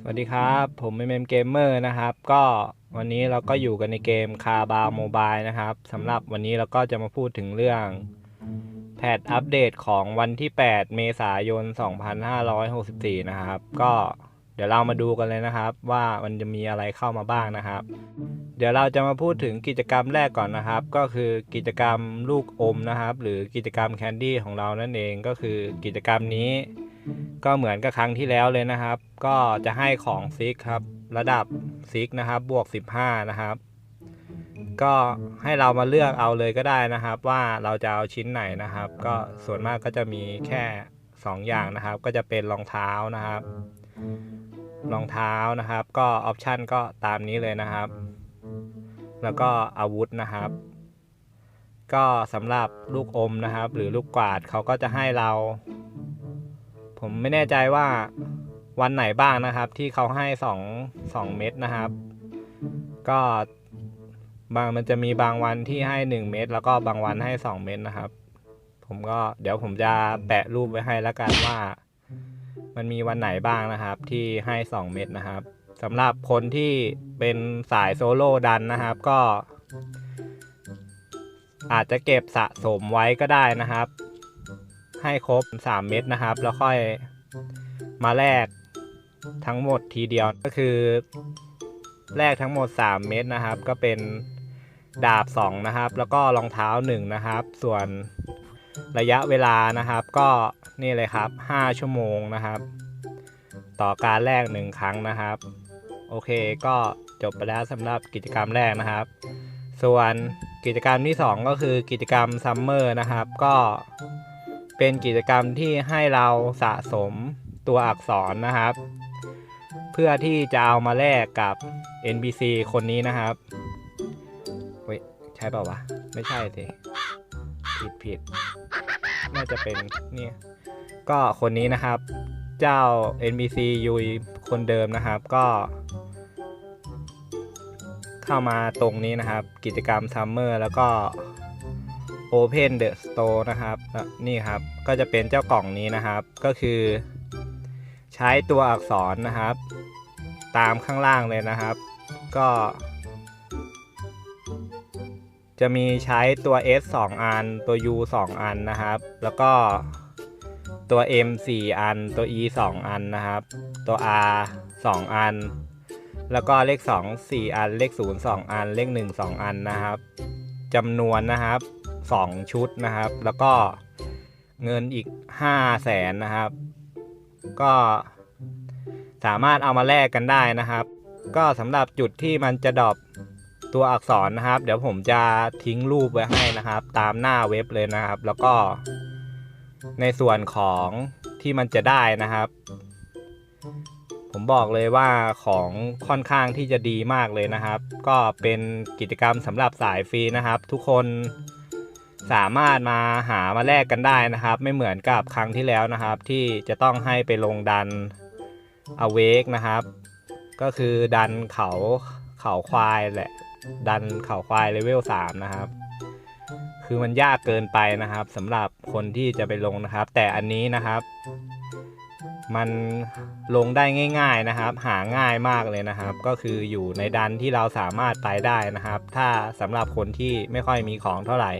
สวัสดีครับ ผมเอ็มเกมเมอร์นะครับ ก็วันนี้เราก็อยู่กันในเกมคาบาวโมบายนะครับสำหรับวันนี้เราก็จะมาพูดถึงเรื่อง แพทอัปเดตของวันที่ 8 เมษายน 2564 นะครับ ก็เดี๋ยวเรามาดูกันเลยนะครับ ว่ามันจะมีอะไรเข้ามาบ้างนะครับ เดี๋ยวเราจะมาพูดถึงกิจกรรมแรกก่อนนะครับ ก็คือกิจกรรมลูกอมนะครับ หรือกิจกรรมแคนดี้ของเรานั่นเองก็คือกิจกรรมนี้ ก็เหมือนกับครั้งที่แล้วเลยนะครับ ก็จะให้ของซิกครับ ระดับซิกนะครับ บวก 15 นะครับ ก็ให้เรามาเลือกเอาเลยก็ได้นะครับ ว่าเราจะเอาชิ้นไหนนะครับ ก็ส่วนมากก็จะมีแค่ 2 อย่างนะครับ ก็จะเป็นรองเท้านะครับ รองเท้านะครับ ก็ออปชันก็ตามนี้เลยนะครับ แล้วก็อาวุธนะครับก็สำหรับลูกอมนะครับ หรือลูกกวาดเขาก็จะให้เรา ผมไม่แน่ใจว่าวันไหนบ้างนะครับ ที่เขาให้สองสองเม็ดนะครับ ก็บางมันจะมีบางวันที่ให้หนึ่งเม็ดแล้วก็บางวันให้สองเม็ดนะครับ ผมก็เดี๋ยวผมจะแปะรูปไว้ให้แล้วกันว่า มันมีวันไหนบ้างนะครับ ที่ให้สองเม็ดนะครับสำหรับคนที่เป็นสายโซโล่ดันนะครับ ก็ อาจจะเก็บสะสมไว้ก็ได้นะครับ ให้ครบ 3 เม็ดนะครับ แล้วค่อยมาแลกทั้งหมดทีเดียวก็คือแลกทั้งหมด 3 เม็ดนะครับ ก็เป็นดาบ 2 นะครับ แล้วก็รองเท้า 1 นะครับ ส่วนระยะเวลานะครับ ก็นี่เลยครับ 5 ชั่วโมงนะครับ ต่อการแลก1 ครั้งนะครับ โอเคก็จบไปแล้วสำหรับกิจกรรมแรกนะครับ ส่วนกิจกรรมที่ 2 ก็คือกิจกรรมซัมเมอร์นะครับ ก็ เป็นกิจกรรมที่ให้เราสะสมตัวอักษรนะครับ เพื่อที่จะเอามาแลกกับ NPC คนนี้นะครับเว้ยใช่เปล่าวะ ไม่ใช่สิผิดผิดน่าจะเป็นเนี่ยก็คนนี้นะครับ เจ้า NPC ยุยคนเดิมนะครับก็ เข้ามาตรงนี้นะครับ กิจกรรมซัมเมอร์แล้วก็ Open the Store นะครับนี่ครับก็จะเป็นเจ้ากล่องนี้นะครับ ก็คือใช้ตัวอักษรนะครับ ตามข้างล่างเลยนะครับ ก็ จะมีใช้ตัว S 2 อัน ตัว U 2 อันนะครับ แล้วก็ตัว M 4 อัน ตัว E 2 อันนะครับ ตัว R 2 อัน แล้วก็เลข 2 4 อัน เลข 0 2 อัน เลข 1 2 อันนะครับจำนวนนะครับ 2 ชุดนะครับ แล้วก็เงินอีก5แสนนะครับ ก็สามารถเอามาแลกกันได้นะครับ ก็สำหรับจุดที่มันจะดรอปตัวอักษรนะครับ เดี๋ยวผมจะทิ้งรูปไว้ให้นะครับ ตามหน้าเว็บเลยนะครับ แล้วก็ในส่วนของที่มันจะได้นะครับ ผมบอกเลยว่าของค่อนข้างที่จะดีมากเลยนะครับ ก็เป็นกิจกรรมสำหรับสายฟรีนะครับ ทุกคน สามารถมาหามาแลกกันได้นะครับ ไม่เหมือนกับครั้งที่แล้วนะครับ ที่จะต้องให้ไปลงดันอเวกนะครับ ก็คือดันเขาเขาควายแหละ ดันเขาควายเลเวล3นะครับ คือมันยากเกินไปนะครับสำหรับคนที่จะไปลงนะครับ แต่อันนี้นะครับ มันลงได้ง่าย ๆนะครับ หาง่ายมากเลยนะครับ ก็คืออยู่ในดันที่เราสามารถไปได้นะครับ ถ้าสำหรับคนที่ไม่ค่อยมีของเท่าไหร่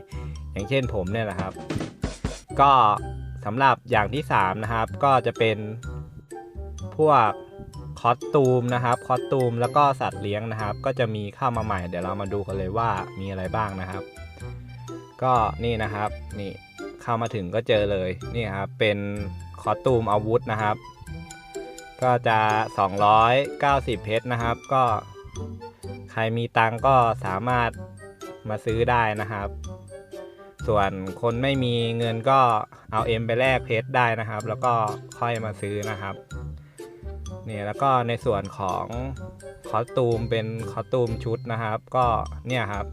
อย่างเช่นผมเนี่ยนะครับ ก็สำหรับอย่างที่ 3 นะครับ ก็จะเป็นพวกคอสตูมนะครับคอสตูมแล้วก็สัตว์เลี้ยงนะครับ ก็จะมีเข้ามาใหม่เดี๋ยวเรามาดูกันเลยว่ามีอะไรบ้างนะครับ ก็นี่นะครับนี่เข้ามาถึงก็เจอเลยนี่ครับเป็นคอสตูมอาวุธนะครับ ก็จะ 290 เพชรนะครับ ก็ใครมีตังก็สามารถมาซื้อได้นะครับ ส่วนคนไม่มีเงินก็เอาเอ็มไปแลกเพชรได้นะครับ แล้วก็ค่อยมาซื้อนะครับเนี่ยแล้วก็ในส่วนของคอสตูมเป็นคอสตูมชุดนะครับ ก็เนี่ยครับ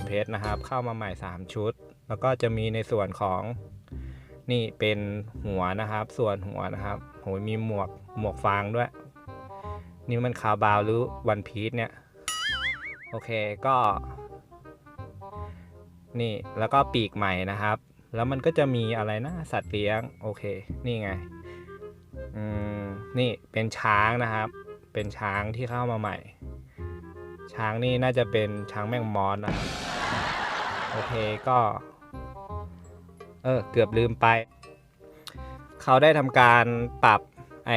450 เพชรนะครับ เข้ามาใหม่ 3 ชุด แล้วก็จะมีในส่วนของนี่เป็นหัวนะครับ ส่วนหัวนะครับโหยมีหมวกหมวกฟางด้วย นี่มันคาบาวหรือวันพีชเนี่ย โอเคก็ นี่แล้วก็ปีกใหม่นะครับ แล้วมันก็จะมีอะไรนะสัตว์เลี้ยงโอเค นี่ไงอืมนี่เป็นช้างนะครับ เป็นช้างที่เข้ามาใหม่ ช้างนี่น่าจะเป็นช้างแมงมอสนะครับโอเคก็เออเกือบลืมไป เขาได้ทำการปรับไอ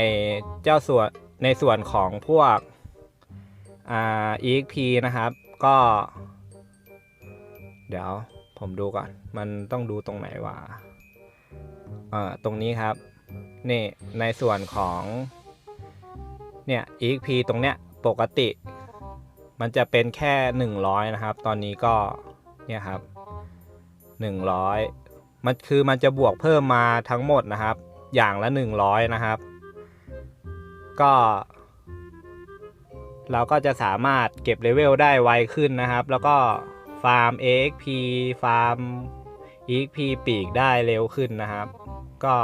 เจ้าส่วนในส่วนของพวกอ่า exp นะครับ ก็ เดี๋ยวผมดูก่อน มันต้องดูตรงไหนวะเอ่อตรงนี้ครับ นี่ในส่วนของ เนี่ย exp ตรงเนี้ยปกติ มันจะเป็นแค่ 100 นะครับ ตอนนี้ก็ เนี่ยครับ 100 มันคือมันจะบวกเพิ่มมาทั้งหมดนะครับ อย่างละ 100 นะครับ ก็ เราก็จะสามารถเก็บเลเวลได้ไวขึ้นนะครับ แล้วก็ ฟาร์ม EXP ฟาร์ม EXP ปีกได้เร็วขึ้นนะครับ ก็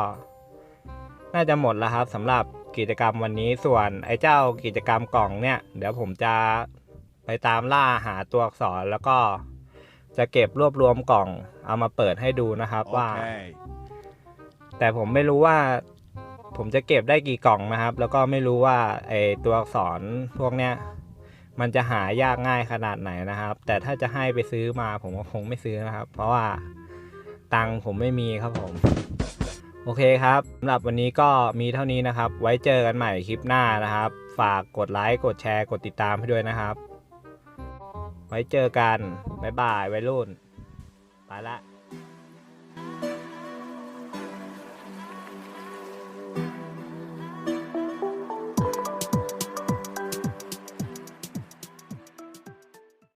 น่าจะหมดแล้วครับสำหรับกิจกรรมวันนี้ส่วนไอ้เจ้ากิจกรรมกล่องเนี่ย เดี๋ยวผมจะไปตามล่าหาตัวอักษรแล้วก็จะเก็บรวบรวมกล่องเอามาเปิดให้ดูนะครับว่า Okay. แต่ผมไม่รู้ว่า ผมจะเก็บได้กี่กล่องนะครับ แล้วก็ไม่รู้ว่าไอตัวอักษรพวกเนี้ย มันจะหายากง่ายขนาดไหนนะครับ แต่ถ้าจะให้ไปซื้อมาผมก็คงไม่ซื้อนะครับ เพราะว่าตังค์ผมไม่มีครับผม โอเคครับสำหรับวันนี้ก็มีเท่านี้นะครับ ไว้เจอกันใหม่คลิปหน้านะครับ ฝากกดไลค์กดแชร์กดติดตามให้ด้วยนะครับ ไว้เจอกัน บ๊ายบายวัยรุ่น ไปละ